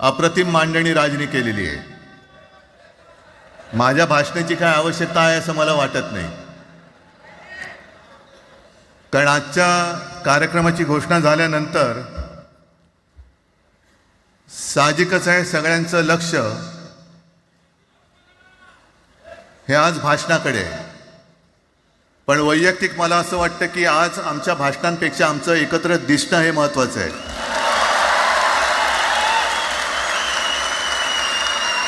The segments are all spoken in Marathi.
अप्रतिम मांडणी राजनी केलेली आहे. माझ्या भाषणाची काय आवश्यकता आहे असं मला वाटत नाही. कारण आजच्या कार्यक्रमाची घोषणा झाल्यानंतर साहजिकच आहे सगळ्यांचं लक्ष हे आज भाषणाकडे आहे. पण वैयक्तिक मला असं वाटतं की आज आमच्या भाषणांपेक्षा आमचं एकत्र दिसणं हे महत्त्वाचं आहे.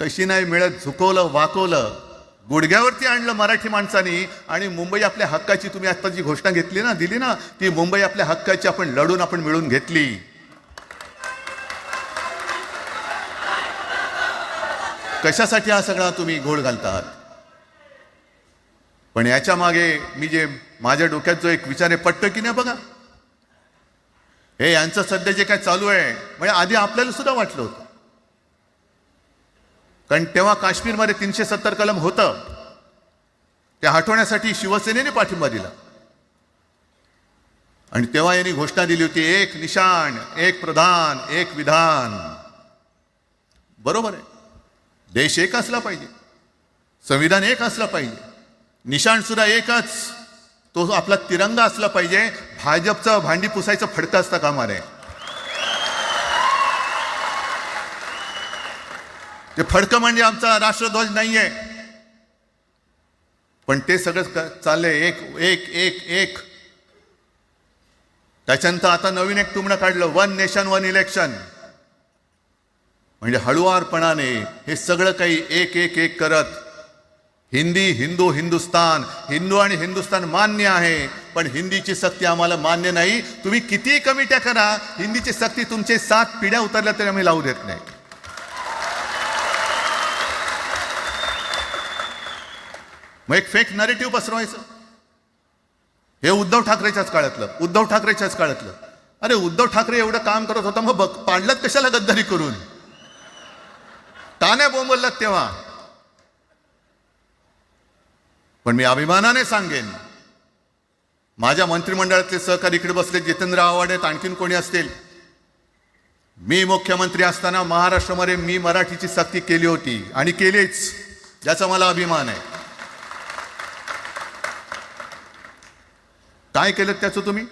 कशी नाही मिळत झुकवलं वाकवलं गुडघ्यावरती आणलं मराठी माणसानी आणि मुंबई आपल्या हक्काची तुम्ही आता जी घोषणा घेतली ना दिली ना ती मुंबई आपल्या हक्काची आपण लढून आपण मिळून घेतली. कशासाठी हा सगळा तुम्ही घोळ घालतात पण याच्या मागे मी जे माझ्या डोक्यात जो एक विचार आहे पटतो की नाही बघा? हे यांचं सध्या जे काय चालू आहे म्हणजे आधी आपल्याला सुद्धा वाटलं होतं. कारण तेव्हा काश्मीरमध्ये तीनशे सत्तर कलम होतं. ते हटवण्यासाठी शिवसेनेने पाठिंबा दिला. आणि तेव्हा यांनी घोषणा दिली होती एक निशाण एक प्रधान एक विधान. बरोबर आहे. देश एक असला पाहिजे. संविधान एक असलं पाहिजे. निशाण सुद्धा एकच. तो आपला तिरंगा असला पाहिजे. भाजपचं भांडी पुसायचं फडकं असतं कामा नये ते फडकं म्हणजे आमचा राष्ट्रध्वज नाही आहे पण ते सगळं चाललंय. एक एक एक एक. त्याच्यानंतर आता नवीन एक तुमणं काढलं. One nation one election. म्हणजे हळुवारपणाने हे सगळं काही एक एक एक करत. हिंदी हिंदू हिंदुस्तान. हिंदू आणि हिंदुस्तान मान्य आहे पण हिंदीची सक्ती आम्हाला मान्य नाही. तुम्ही किती कमिट्या करा हिंदीची सक्ती तुमचे सात पिढ्या उतरल्या तरी आम्ही लावू देत नाही. मग एक फेक नरेटिव्ह पसरवायचं. हे उद्धव ठाकरेच्याच काळातलं उद्धव ठाकरेच्याच काळातलं. अरे उद्धव ठाकरे एवढं काम करत होता मग बघ पाडलात कशाला गद्दारी करून? का बोंबललात तेव्हा. पण मी अभिमानाने सांगेन माझ्या मंत्रिमंडळातले सहकारी इकडे बसले जितेंद्र आव्हाड आहेत आणखीन कोणी असतील? मी मुख्यमंत्री असताना महाराष्ट्रामध्ये मी मराठीची सक्ती केली होती आणि केलीच ज्याचा मला अभिमान आहे. काय केलं त्याचं तुम्ही?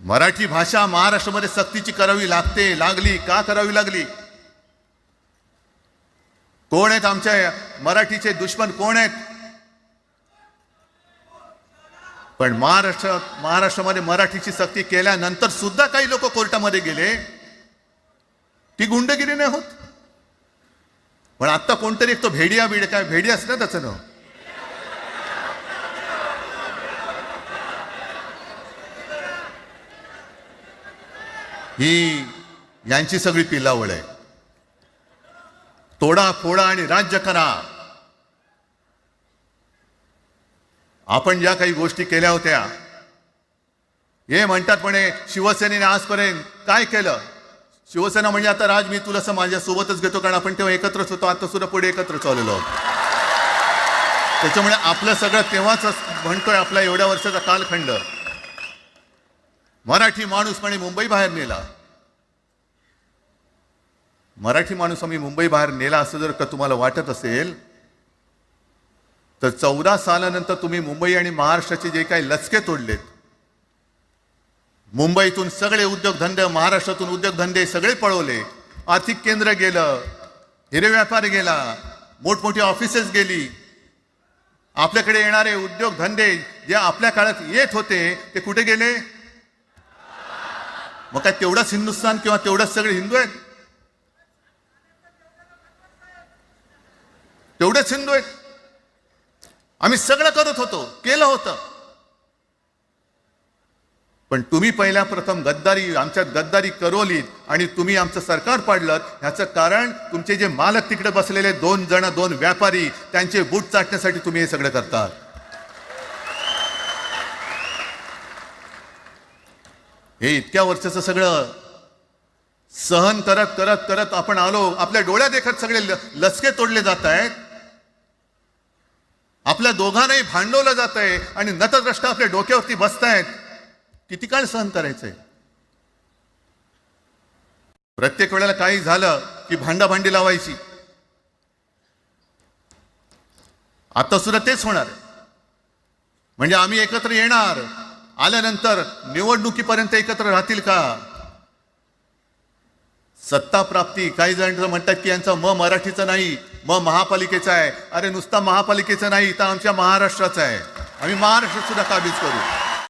मराठी भाषा महाराष्ट्रामध्ये सक्तीची करावी लागते लागली. का करावी लागली? कोण आहेत आमच्या मराठीचे दुश्मन? कोण आहेत? पण महाराष्ट्र महाराष्ट्रामध्ये मराठीची सक्ती केल्यानंतर सुद्धा काही लोक कोर्टामध्ये गेले. ती गुंडगिरी नाही होत. पण आत्ता कोणतरी एक तो भेडिया बीड काय भेडी असतं ना त्याचं नाव. ही यांची सगळी पिलावळ आहे. तोडा फोडा आणि राज्य करा. आपण ज्या काही गोष्टी केल्या होत्या हे म्हणतात म्हणे शिवसेनेने आजपर्यंत काय केलं? शिवसेना म्हणजे आता राज मी तुला असं माझ्या सोबतच घेतो कारण आपण तेव्हा एकत्रच होतो आता सुद्धा पुढे एकत्र चाललेलो त्याच्यामुळे आपलं सगळं तेव्हाच म्हणतोय आपला एवढ्या वर्षाचा कालखंड. मराठी माणूस म्हणे मुंबई बाहेर नेला. मराठी माणूस आम्ही मुंबई बाहेर नेला असं जर का तुम्हाला वाटत असेल तर चौदा सालानंतर तुम्ही मुंबई आणि महाराष्ट्राचे जे काही लचके तोडलेत मुंबईतून सगळे उद्योगधंदे महाराष्ट्रातून उद्योगधंदे सगळे पळवले आर्थिक केंद्र गेलं हिरे व्यापार गेला मोठमोठी ऑफिसेस गेली आपल्याकडे येणारे उद्योगधंदे जे आपल्या काळात येत होते ते कुठे गेले? मग काय तेवढंच हिंदुस्थान किंवा तेवढंच सगळे हिंदू आहेत? तेवढेच हिंदू आहेत. आम्ही सगळं करत होतो केलं होतं. पण तुम्ही पहिल्या प्रथम गद्दारी आमच्यात गद्दारी करवलीत आणि तुम्ही आमचं सरकार पाडलं ह्याचं कारण तुमचे जे मालक तिकडे बसलेले दोन जण दोन व्यापारी त्यांचे बूट चाटण्यासाठी तुम्ही हे सगळं करतात. हे इतक्या वर्षाचं सगळं. सहन करत करत करत आपण आलो. आपल्या डोळ्या देखत सगळे ल- लचके तोडले जात आहेत. आपल्या दोघांनाही भांडवलं जात आहे आणि नतद्रष्ट आपल्या डोक्यावरती बसतायत किती काळ सहन करायचंय? प्रत्येक वेळेला काही झालं की भांडाभांडी लावायची. आता सुद्धा तेच होणार म्हणजे आम्ही एकत्र येणार. आल्यानंतर निवडणुकीपर्यंत एकत्र राहतील का? सत्ता प्राप्ती. काही जण म्हणतात की यांचं म मराठीचं नाही म महापालिकेचा आहे. अरे नुसता महापालिकेचं नाही तर आमच्या महाराष्ट्राचा आहे. आम्ही महाराष्ट्र सुद्धा काबीज करू.